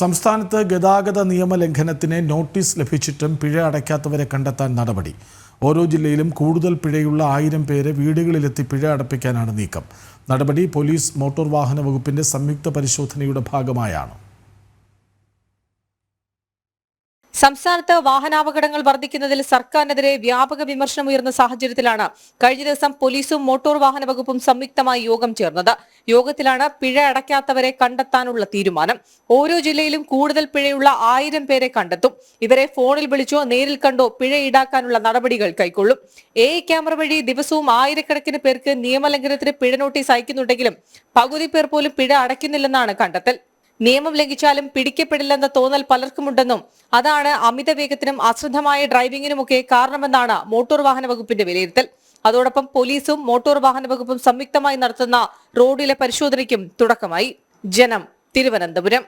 സംസ്ഥാനത്ത് ഗതാഗത നിയമലംഘനത്തിന് നോട്ടീസ് ലഭിച്ചിട്ടും പിഴ അടയ്ക്കാത്തവരെ കണ്ടെത്താൻ നടപടി. ഓരോ ജില്ലയിലും കൂടുതൽ പിഴയുള്ള ആയിരം പേരെ വീടുകളിലെത്തി പിഴ അടപ്പിക്കാനാണ് നീക്കം. നടപടി പോലീസ് മോട്ടോർ വാഹന വകുപ്പിന്റെ സംയുക്ത പരിശോധനയുടെ ഭാഗമായാണ്. സംസ്ഥാനത്ത് വാഹനാപകടങ്ങൾ വർദ്ധിക്കുന്നതിൽ സർക്കാരിനെതിരെ വ്യാപക വിമർശനം ഉയർന്ന സാഹചര്യത്തിലാണ് കഴിഞ്ഞ ദിവസം പോലീസും മോട്ടോർ വാഹന വകുപ്പും സംയുക്തമായി യോഗം ചേർന്നത്. യോഗത്തിലാണ് പിഴ അടയ്ക്കാത്തവരെ കണ്ടെത്താനുള്ള തീരുമാനം. ഓരോ ജില്ലയിലും കൂടുതൽ പിഴയുള്ള ആയിരം പേരെ കണ്ടെത്തും. ഇവരെ ഫോണിൽ വിളിച്ചോ നേരിൽ കണ്ടോ പിഴ ഈടാക്കാനുള്ള നടപടികൾ കൈക്കൊള്ളും. എ ക്യാമറ വഴി ദിവസവും ആയിരക്കണക്കിന് പേർക്ക് നിയമലംഘനത്തിന് പിഴ നോട്ടീസ് അയക്കുന്നുണ്ടെങ്കിലും പകുതി പേർ പോലും പിഴ അടയ്ക്കുന്നില്ലെന്നാണ് കണ്ടെത്തൽ. നിയമം ലംഘിച്ചാലും പിടിക്കപ്പെടില്ലെന്ന തോന്നൽ പലർക്കുമുണ്ടെന്നും അതാണ് അമിത വേഗത്തിനും അശ്രദ്ധമായ ഡ്രൈവിംഗിനുമൊക്കെ കാരണമെന്നാണ് മോട്ടോർ വാഹന വകുപ്പിന്റെ വിലയിരുത്തൽ. അതോടൊപ്പം പോലീസും മോട്ടോർ വാഹന വകുപ്പും സംയുക്തമായി നടത്തുന്ന റോഡിലെ പരിശോധനയ്ക്കും തുടക്കമായി. ജനം തിരുവനന്തപുരം.